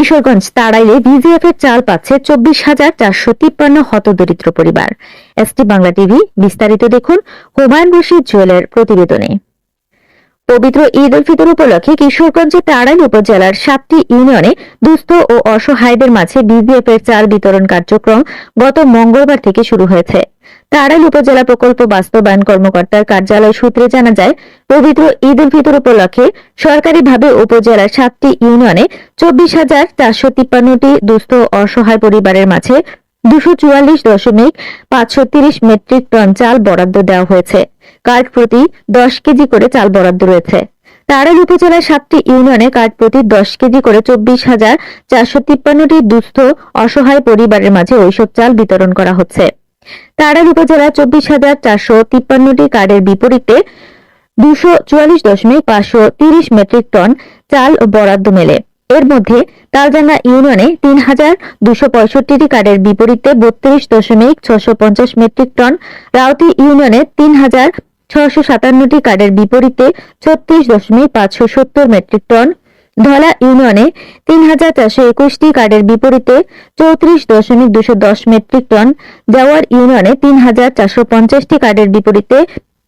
Kishoreganj তাড়াইলে VGF এর চাল পাচ্ছে চব্বিশ হাজার চারশো তিপ্পান্ন হতদরিদ্র পরিবার। এসটি বাংলা টিভি, বিস্তারিত দেখুন হুমায়ুন রশিদ জুয়েলের প্রতিবেদনে। পবিত্র ঈদ উল ফিতর উপলক্ষে কিশোরগঞ্জের তাড়াইল উপজেলার সাতটি ইউনিয়নে দুস্থ ও অসহায়দের মাঝে বিজিএফ এর চাল বিতরণ কার্যক্রম গত মঙ্গলবার থেকে শুরু হয়েছে। তাড়াইল উপজেলা প্রকল্প বাস্তবায়ন কর্মকর্তার কার্যালয় সূত্রে জানা যায়, পবিত্র ঈদ উল ফিতর উপলক্ষে সরকারিভাবে উপজেলার সাতটি ইউনিয়নে চব্বিশ হাজার চারশো তিপ্পান্নটি দুস্থ অসহায় পরিবারের মাঝে দুশো চুয়াল্লিশ দশমিক পাঁচশো তিরিশ মেট্রিক টন চাল বরাদ্দ দেওয়া হয়েছে। কার্ড প্রতি দশ কেজি করে চাল বরাদ্দ রয়েছে। তারাইল উপজেলার সাতটি ইউনিয়নে কার্ড প্রতি দশ কেজি করে চব্বিশ হাজার চারশো তিপ্পান্নটি দুস্থ অসহায় পরিবারের মাঝে ওইসব চাল বিতরণ করা হচ্ছে। তারাইল উপজেলার চব্বিশ হাজার চারশো তিপ্পান্নটি কার্ডের বিপরীতে দুশো চুয়াল্লিশ দশমিক পাঁচশো তিরিশ মেট্রিক টন চাল বরাদ্দ মেলে। এর মধ্যে তালজাঙ্গা ইউনিয়নে তিন হাজার দুশো পঁয়ষট্টিটি কার্ডের বিপরীতে বত্রিশ দশমিক ছশো পঞ্চাশ মেট্রিক টন রাউতি ইউনিয়নে তিন হাজার ছশো সাতান্নটি কার্ডের বিপরীতে ছত্রিশ দশমিক পাঁচশো সত্তর মেট্রিক টন ধলা ইউনিয়নে তিন হাজার চারশো একুশটি কার্ডের বিপরীতে চৌত্রিশ দশমিক দুশো দশ মেট্রিক টন জাওয়ার ইউনিয়নে তিন হাজার চারশো পঞ্চাশটি কার্ডের বিপরীতে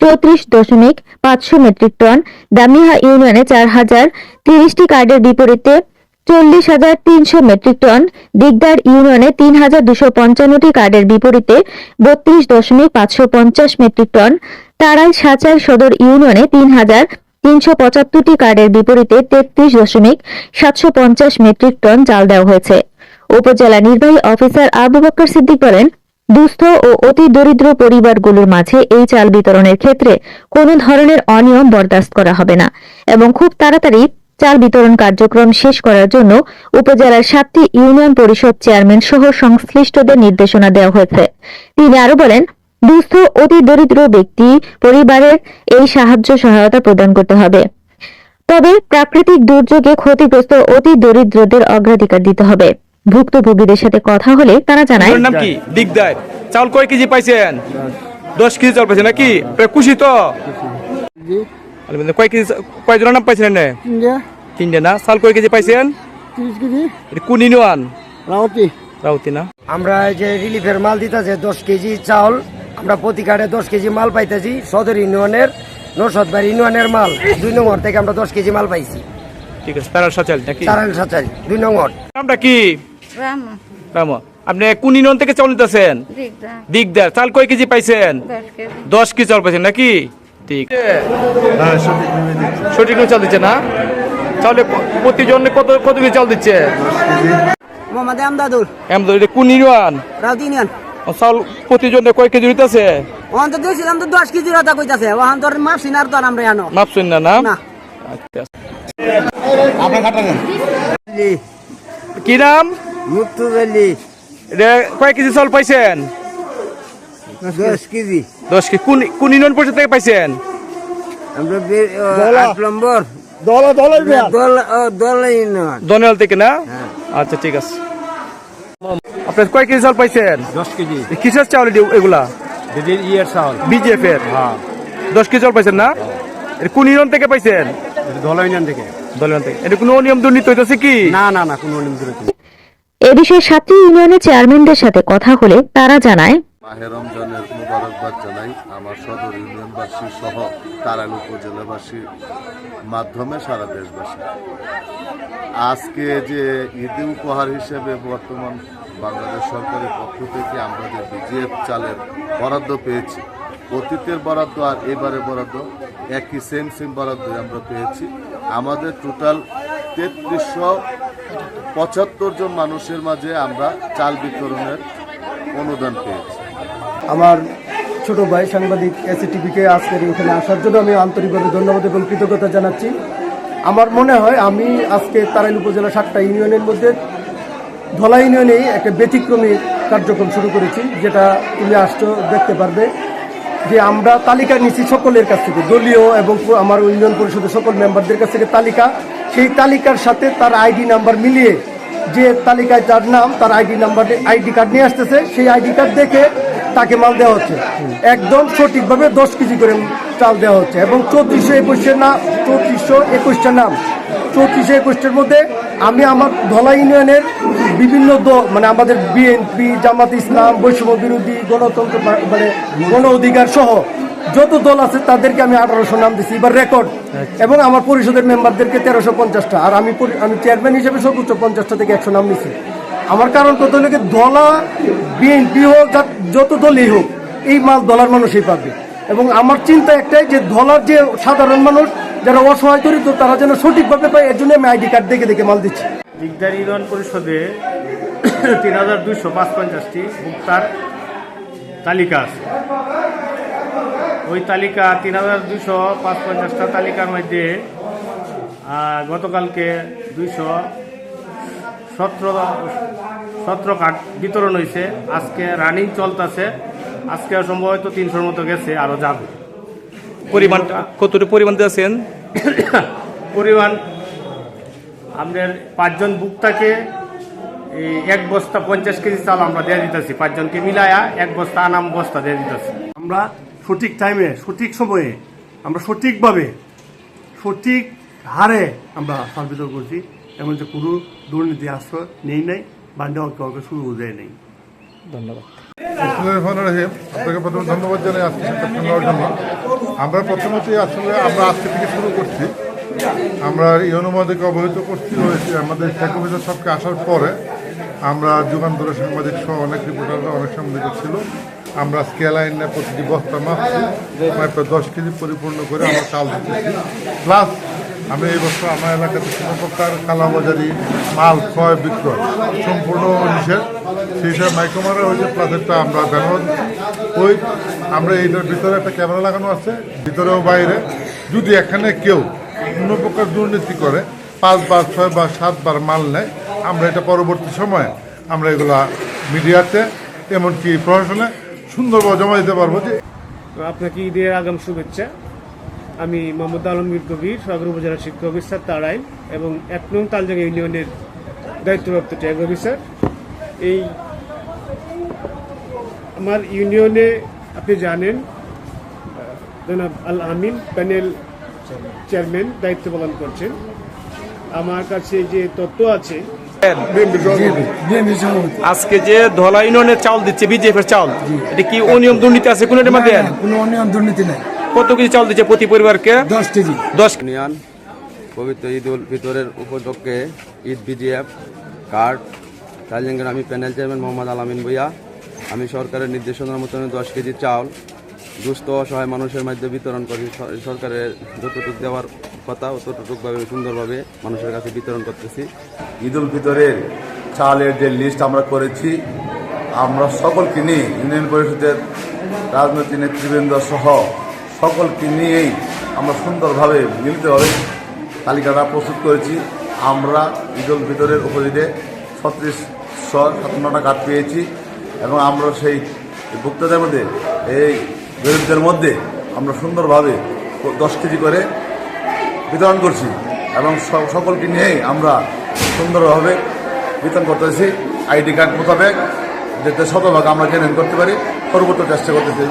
চৌত্রিশ দশমিক পাঁচশো মেট্রিক টন দামিহা ইউনিয়নে চার হাজার তিরিশটি কার্ডের বিপরীতে চল্লিশ হাজার তিনশো মেট্রিক টন দিগদার ইউনিয়নে তিন হাজার দুশো পঞ্চান্নটি কার্ডের বিপরীতে বত্রিশ দশমিক পাঁচশো পঞ্চাশ মেট্রিক টন তারাই সাচার সদর ইউনিয়নে তিন হাজার তিনশো পঁচাত্তরটি কার্ডের বিপরীতে তেত্রিশ দশমিক সাতশো পঞ্চাশ মেট্রিক টন চাল দেওয়া হয়েছে। উপজেলা নির্বাহী অফিসার আবু বক্কর সিদ্দিক বলেন, দুস্থ ও অতি দরিদ্র পরিবারগুলোর মাঝে এই চাল বিতরণের ক্ষেত্রে কোনো ধরনের অনিয়ম বরদাস্ত করা হবে না এবং খুব তাড়াতাড়ি চাল বিতরণ কার্যক্রম শেষ করার জন্য উপজেলার সাতটি ইউনিয়ন পরিষদ চেয়ারম্যান সহ সংশ্লিষ্টদের নির্দেশনা দেওয়া হয়েছে। তিনি আরও বলেন দুস্থ অতি দরিদ্র ব্যক্তি পরিবারের এই সাহায্য সহায়তা প্রদান করতে হবে। তবে প্রাকৃতিক দুর্যোগে ক্ষতিগ্রস্ত অতি দরিদ্রদের অগ্রাধিকার দিতে হবে। ভুক্তভোগীদের সাথে কথা হলে তারা জানায় নাম কি? দিগদার। চাউল কয় কেজি পাইছেন? দশ কেজি চাউল পাইছেন নাকি? খুশি তো। কয় কেজি কয় জনের নাম পাইছেন তিনটে। না? চাউল কয় কেজি পাইছেন? কোন ইউনিয়ন? রাউতি। রাউতি না? আমরা এই যে রিলিফের মাল দিতেছে দশ কেজি চাউল। আমরা প্রতি কার্ডে দশ কেজি মাল পাইতেছি সদর ইউনিয়নের নরসদবার ইউনিয়নের মাল। দুই নম্বর থেকে আমরা দশ কেজি মাল পাইছি। ঠিক আছে সাচাল নাকি? সাচাই দুই নম্বর নামটা কি? রাম। রাম আপনি কোন ইউনিয়ন থেকে নিতেছেন? দিগদার। চাল কয় কেজি পাইছেন? দশ কেজি। চাউল পাইছেন নাকি? ঠিক। সঠিক চাল দিচ্ছে না? চাউলে প- প্রতিজনে কত কত কেজি চাল দিচ্ছে? মোহাম্মদ আমদাদুর এমন এটা কোন ইউনিয়ন? রাউতি ইউনিয়ন। চাউল প্রতিজনে কয় কেজি দিতেছে ওখান তো দিয়েছিলাম তো দশ কেজির কথা কইতাছে। ওখান তোর মাপ সিনার তো আর আমরা জানো। মাপছেন না? না। আচ্ছা। কি নাম? মুক্তুবলি। এটা কয় কেজি চাউল পাইছেন? দশ কেজি। দশ কেজি। কোন কোন ইউনিয়ন পরিষদ থেকে পাইছেন? আমরা নম্বর। দল দল দল ও, দল ইউনিয়ন। দনিয়াল থেকে না? আচ্ছা ঠিক আছে। আপনার কয় কেজি চাউল পাইছেন? দশ কেজি। কিসের চাউল এগুলা? ইয়ের চাউল বিজেপি এর? হ্যাঁ। দশ কেজি চাউল পাইছেন না? কোন ইউনিয়ন থেকে পাইছেন? ধলা ইউনিয়ন থেকে। দলিয়ান থেকে। এটা কোনো নিয়ম দুর্নীতি হইতেছে কি? না না না কোনো অনিয়ম দুর্নীতি এ বিষয়ে সাতটি ইউনিয়নের চেয়ারম্যানদের সাথে কথা হলে তারা জানায় মাহে রমজানের মুবারকবাদ জানাই আমার সদর ইউনিয়নবাসী সহ তারাল উপজেলাবাসীর মাধ্যমে সারা দেশবাসী। আজকে যে ঈদে উপহার হিসেবে বর্তমান বাংলাদেশ সরকারের পক্ষ থেকে আমরা যে বিজিএফ চালের বরাদ্দ পেয়েছি, অতীতের বরাদ্দ আর এবারে বরাদ্দ একই সেম সেম বরাদ্দ আমরা পেয়েছি। আমাদের টোটাল তেত্রিশশো পঁচাত্তর জন মানুষের মাঝে আমরা চাল বিতরণের অনুদান পেয়েছি। আমার ছোট ভাই সাংবাদিক এসিটিভিকে আজকের এখানে আসার জন্য আমি আন্তরিকভাবে ধন্যবাদ এবং কৃতজ্ঞতা জানাচ্ছি। আমার মনে হয় আমি আজকে তারাইল উপজেলা সাতটা ইউনিয়নের মধ্যে ধলা ইউনিয়নে একটা ব্যতিক্রমী কার্যক্রম শুরু করেছি, যেটা তুমি আসছো দেখতে পারবে যে আমরা তালিকা নিচ্ছি সকলের কাছ থেকে, দলীয় এবং আমার ইউনিয়ন পরিষদের সকল মেম্বারদের কাছ থেকে তালিকা। সেই তালিকার সাথে তার আইডি নাম্বার মিলিয়ে যে তালিকায় যার নাম, তার আইডি নাম্বার, আইডি কার্ড নিয়ে আসতেছে, সেই আইডি কার্ড দেখে তাকে মাল দেওয়া হচ্ছে। একদম সঠিকভাবে দশ কেজি করে চাল দেওয়া হচ্ছে এবং চৌত্রিশশো একুশের নাম চৌত্রিশশো একুশটা নাম। চৌত্রিশে একুশটার মধ্যে আমি আমার ধলা ইউনিয়নের বিভিন্ন দল মানে আমাদের বিএনপি জামাত ইসলাম বৈষম্য বিরোধী গণতন্ত্র মানে গণ অধিকার সহ যত দল আছে তাদেরকে আমি আঠারোশো নাম দিচ্ছি এবার রেকর্ড এবং আমার পরিষদের মেম্বারদেরকে তেরোশো পঞ্চাশটা। আর আমি আমি চেয়ারম্যান হিসেবে সর্বোচ্চ পঞ্চাশটা থেকে একশো নাম নিচ্ছি আমার কারণ কত হলো কি দলা বিএনপি হোক যা- যত দলই হোক এই মাল দলার মানুষই পাবে। এবং আমার চিন্তা একটাই যে ধলার যে সাধারণ মানুষ যারা অসহায় দরিদ্র তারা যেন সঠিকভাবে পায় এর জন্য আমি আইডি কার্ড দেখে দেখে মাল দিচ্ছি। দিগদার ইউনিয়ন পরিষদে তিন হাজার দুইশো পাঁচ পঞ্চাশটি ভোক্তার তালিকা আছে। ওই তালিকা তিন হাজার দুইশো পাঁচ পঞ্চাশটা তালিকার মধ্যে গতকালকে দুইশো সতেরো সতেরো কার্ড বিতরণ হয়েছে। আজকে রানিং চলতেছে। আজকে সম্ভবত তিনশোর মতো গেছে আরও যাবে। পরিমাণটা কতটুকু পরিমাণ দিয়েছেন? পরিমাণ আমাদের পাঁচজন ভুক্তাকে এই এক বস্তা পঞ্চাশ কেজি চাল আমরা দিয়ে দিতেছি। পাঁচজনকে মিলায়া এক বস্তা আনাম বস্তা দিয়ে দিতেছি। আমরা সঠিক টাইমে সঠিক সময়ে আমরা সঠিকভাবে সঠিক হারে আমরা সার বিতরণ করছি। এমন যে কোনো দুর্নীতি আশ্রয় নেই নাই বা নেওয়া কাউকে শুরু দেয় নেই। রহিম আপনাকে প্রথমে ধন্যবাদ জানাই আজকে নেওয়ার জন্য। আমরা প্রথমত আসলে আমরা আজকে থেকে শুরু করছি। আমরা এই অনুমোদকে অবহিত করছি, রয়েছে আমাদের অফিসার সবকে আসার পরে আমরা যুগান্তরের সাংবাদিক সহ অনেক রিপোর্টাররা অনেক সাংবাদিক ছিল। আমরা স্কেল আইনে প্রতিটি বস্তা মাপছি প্রায় দশ কেজি পরিপূর্ণ করে আমরা চাল দিতেছি। প্লাস আমি এই বছর আমার এলাকাতে কোনো প্রকার কালাবাজারি মাল ক্রয় বিক্রয় সম্পূর্ণ নিষেধ। সেই হিসাবে মাইক্রোমারা হয়েছে প্লাস একটা আমরা ব্যানার ওই আমরা এইটার ভিতরে একটা ক্যামেরা লাগানো আছে, ভিতরেও বাইরে। যদি এখানে কেউ কোনো প্রকার দুর্নীতি করে, পাঁচবার, ছয়বার, সাতবার মাল নেয়। আমরা এটা পরবর্তী সময়ে আমরা এগুলা মিডিয়াতে, এমনকি প্রশাসনে সুন্দরভাবে জমা দিতে পারব যে আপনাকে ঈদের আগাম শুভেচ্ছা। আমি মোহাম্মদ আলমগীর কবির, সদর উপজেলা শিক্ষা অফিসার তারাই এবং এক নং তালজাঙ্গা ইউনিয়নের দায়িত্বপ্রাপ্ত ট্যাগ অফিসার। এই আমার ইউনিয়নে আপনি জানেন জনাব আল আমিন প্যানেল চেয়ারম্যান দায়িত্ব পালন করছেন। আমার কাছে যে তথ্য আছে আজকে যে ধলা ইউনিয়নের চাউল দিচ্ছে বিজেপি এর চাউল এটা কি অনিয়ম দুর্নীতি আছে কোন মধ্যে? কোনো অনিয়ম দুর্নীতি নাই। কত কেজি চাউল দিচ্ছে প্রতি পরিবারকে? দশ কেজি। দশ ইউনিয়ন পবিত্র ঈদ উল ফিতরের উপলক্ষে ঈদ বিজিএফ কার্ড তাইজেঙ্গের আমি প্যানেল চেয়ারম্যান মোহাম্মদ আলামিন ভুইয়া আমি সরকারের নির্দেশনার মতন দশ কেজি চাউল দুস্থ অসহায় মানুষের মধ্যে বিতরণ করি। সরকারের যতটুকু দেওয়ার কথা, ততটুকুভাবে সুন্দরভাবে মানুষের কাছে বিতরণ করতেছি। ঈদ উল ফিতরের চালের যে লিস্ট আমরা করেছি, আমরা সকলকে নিয়ে, ইউনিয়ন পরিষদের রাজনৈতিক নেতৃবৃন্দ সহ সকলকে নিয়েই আমরা সুন্দরভাবে মিলিতভাবে তালিকাটা প্রস্তুত করেছি। আমরা ঈদ উল ফিতরের উপযোগে ছত্রিশশো সাতান্নটা কার্ড পেয়েছি এবং আমরা সেই ভোক্তাদের মধ্যে এই গরিবদের মধ্যে আমরা সুন্দরভাবে দশ কেজি করে বিতরণ করছি এবং সকলকে নিয়েই আমরা সুন্দরভাবে বিতরণ করতেছি। আইডি কার্ড মোতাবেক যাতে শতভাগ আমরা জেনে করতে পারি সর্বোচ্চ চেষ্টা করতেছি